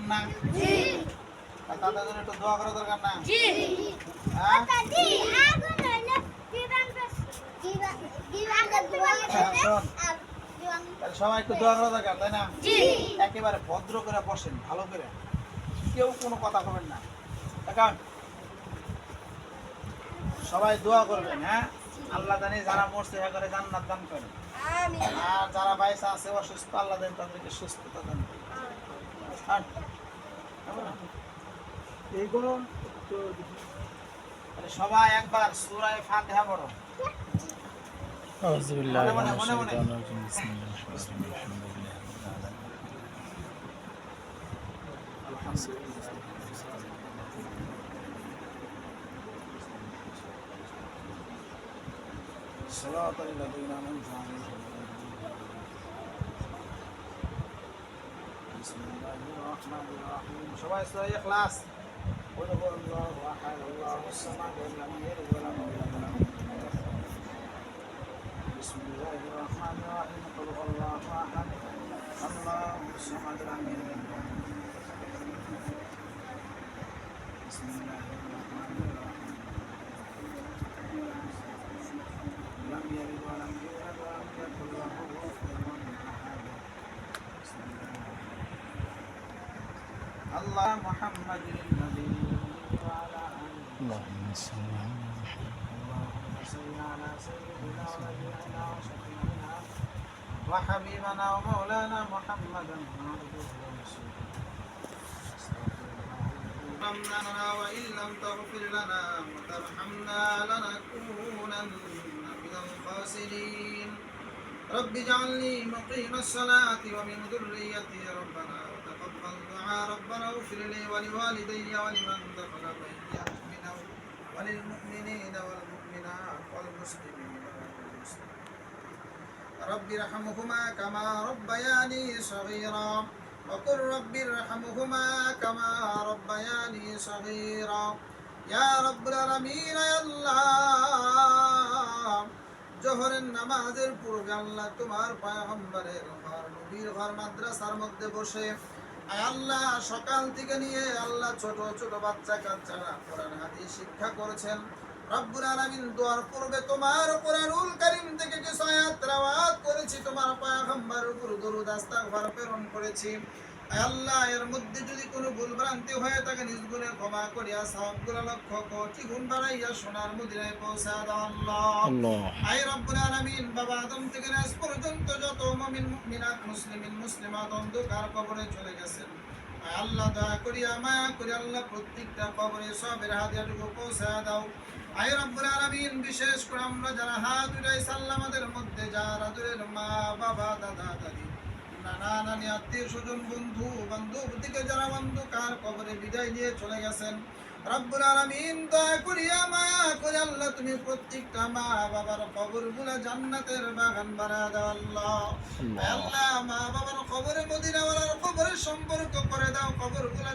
কেমন না তাদের জন্য একটু দোয়া করা দরকার না? জি। হ্যাঁ? হ্যাঁ, সবাই একটু দোয়া করা দরকার তাই না? একেবারে ভদ্র করে বসেন ভালো করে। কেউ কোনো কথা বলবেন না। এখন সবাই দোয়া করবেন হ্যাঁ? আল্লাহ জানি যারা মরছে হ্যাঁ করে জান্নাত দান করেন। আর যারা বাইসা আছে অসুস্থ আল্লাহ দেন তাদেরকে সুস্থতা দান করেন। সবাই একবার সূরায়ে ফাতিহা পড়ো أعوذ بالله মনে من মনে মনে মনে الشيطان الرجيم بسم الله الرحمن الرحيم الحمد لله رب العالمين صراط الذين أنعمت عليهم له كفوا أحد. بسم الله الرحمن الرحيم قل هو الله أحد الله الصمد لم يلد ولم يولد بسم الله الرحمن الله محمد النبي وعلى آله اللهم صل على محمد. اللهم صل على سيدنا ونبينا وشفيعنا وحبيبنا ومولانا محمدا عبده ورسوله ربنا وإن لم تغفر لنا وترحمنا لنكونن من الخاسرين. رب اجعلني مقيم الصلاة ومن ذريتي ربنا وتقبل دعاء ربنا اغفر لي ولوالدي ولمن دخل بيتي مؤمنا وللمؤمنين والمؤمنات والمسلمين والمسلمات رب ارحمهما كما ربياني صغيرا وقل رب ارحمهما كما ربياني صغيرا يا رب العالمين يا الله জোহরের নামাজের পূর্বে আল্লাহ তোমার পয়গম্বরের ঘর নবীর ঘর মাদ্রাসার মধ্যে বসে আয় আল্লাহ, সকাল থেকে নিয়ে আল্লাহ ছোট ছোট বাচ্চা কাচ্চারা কোরআন, হাদিস শিক্ষা করেছেন। রব্বুল আলামিন দোয়ার পূর্বে তোমার কোরআনুল কারীম থেকে কিছু আয়াত তেলাওয়াত করেছি। তোমার পয়গম্বরের উপর দরুদ, আস্তাগফার প্রেরণ করেছি। আল্লাহ এর মধ্যে যদি কোনো ক্ষমা করিয়া লক্ষ্য গুণ বাড়াইয়া সোনার মুদিরায় পৌঁছা আই রব্বুল আলামিন বাবা আদম থেকে পর্যন্ত যত মুমিন মুমিনাত মুসলিমিন মুসলিমাত অন্ধকার কবরে চলে গেছেন। আল্লাহ দয়া করিয়া মায়া করি আল্লাহ প্রত্যেকটা কবরে সবের হাতিয়াটুকু পৌঁছা দাও। আয় রব্বুল আলামিন বিশেষ করে আমরা যারা হাত সাল্লামাদের মধ্যে যারা দূরের মা বাবা দাদা নানা আত্মীয় স্বজন বন্ধু বান্ধব দিকে যারা কার কবরে বিদায় দিয়ে চলে গেছেন? রব্বুল আলামিন দয়া করিয়া মায়া করে আল্লাহ তুমি প্রত্যেকটা মা বাবার কবরগুলা জান্নাতের বাগান বানা দাও আল্লাহ। আল্লাহ। মা বাবার কবরে মদিনাওয়ালার কবরের সম্পর্ক করে দাও কবরগুলা